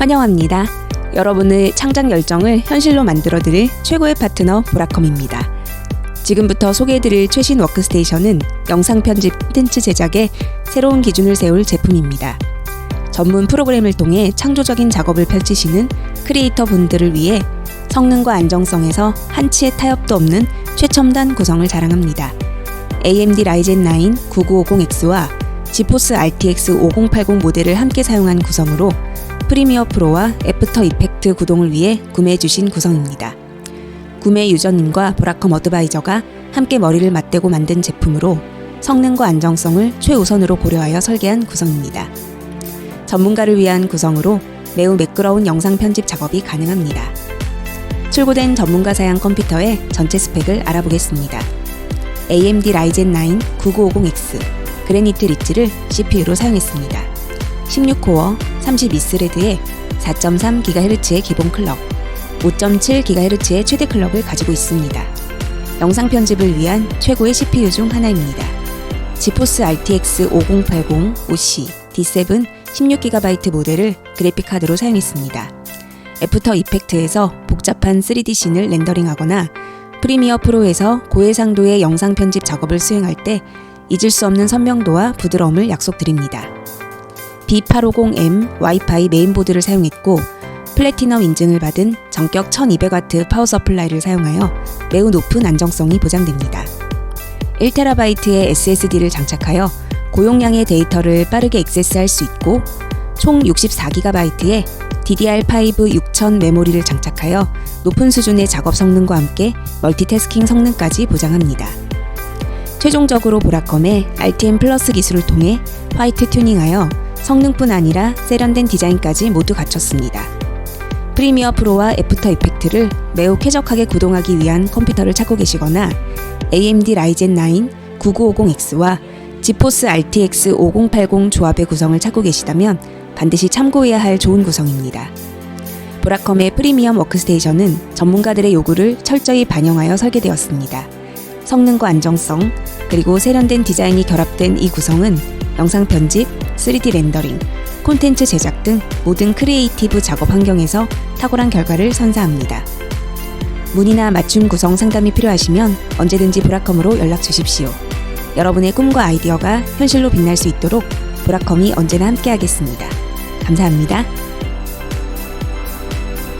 환영합니다. 여러분의 창작 열정을 현실로 만들어드릴 최고의 파트너 보라컴입니다. 지금부터 소개해드릴 최신 워크스테이션은 영상 편집 콘텐츠 제작에 새로운 기준을 세울 제품입니다. 전문 프로그램을 통해 창조적인 작업을 펼치시는 크리에이터 분들을 위해 성능과 안정성에서 한치의 타협도 없는 최첨단 구성을 자랑합니다. AMD 라이젠 9 9950X와 지포스 RTX 5080 모델을 함께 사용한 구성으로 프리미어 프로와 애프터 이펙트 구동을 위해 구매해 주신 구성입니다. 구매 유저님과 보라컴 어드바이저가 함께 머리를 맞대고 만든 제품으로 성능과 안정성을 최우선으로 고려하여 설계한 구성입니다. 전문가를 위한 구성으로 매우 매끄러운 영상 편집 작업이 가능합니다. 출고된 전문가 사양 컴퓨터의 전체 스펙을 알아보겠습니다. AMD 라이젠 9 9950X 그래니트 리치를 CPU로 사용했습니다. 16코어 32스레드에 4.3GHz의 기본 클럭, 5.7GHz의 최대 클럭을 가지고 있습니다. 영상 편집을 위한 최고의 CPU 중 하나입니다. 지포스 RTX 5080 OC D7 16GB 모델을 그래픽 카드로 사용했습니다. 애프터 이펙트에서 복잡한 3D 씬을 렌더링하거나 프리미어 프로에서 고해상도의 영상 편집 작업을 수행할 때 잊을 수 없는 선명도와 부드러움을 약속드립니다. B850M 와이파이 메인보드를 사용했고 플래티넘 인증을 받은 전격 1200W 파워 서플라이를 사용하여 매우 높은 안정성이 보장됩니다. 1TB의 SSD를 장착하여 고용량의 데이터를 빠르게 액세스할 수 있고 총 64GB의 DDR5 6000 메모리를 장착하여 높은 수준의 작업 성능과 함께 멀티태스킹 성능까지 보장합니다. 최종적으로 보라컴의 RTM 플러스 기술을 통해 화이트 튜닝하여 성능뿐 아니라 세련된 디자인까지 모두 갖췄습니다. 프리미어 프로와 애프터 이펙트를 매우 쾌적하게 구동하기 위한 컴퓨터를 찾고 계시거나 AMD 라이젠 9 9950X와 지포스 RTX 5080 조합의 구성을 찾고 계시다면 반드시 참고해야 할 좋은 구성입니다. 보라컴의 프리미엄 워크스테이션은 전문가들의 요구를 철저히 반영하여 설계되었습니다. 성능과 안정성, 그리고 세련된 디자인이 결합된 이 구성은 영상 편집, 3D 렌더링, 콘텐츠 제작 등 모든 크리에이티브 작업 환경에서 탁월한 결과를 선사합니다. 문의나 맞춤 구성 상담이 필요하시면 언제든지 보라컴으로 연락 주십시오. 여러분의 꿈과 아이디어가 현실로 빛날 수 있도록 보라컴이 언제나 함께하겠습니다. 감사합니다.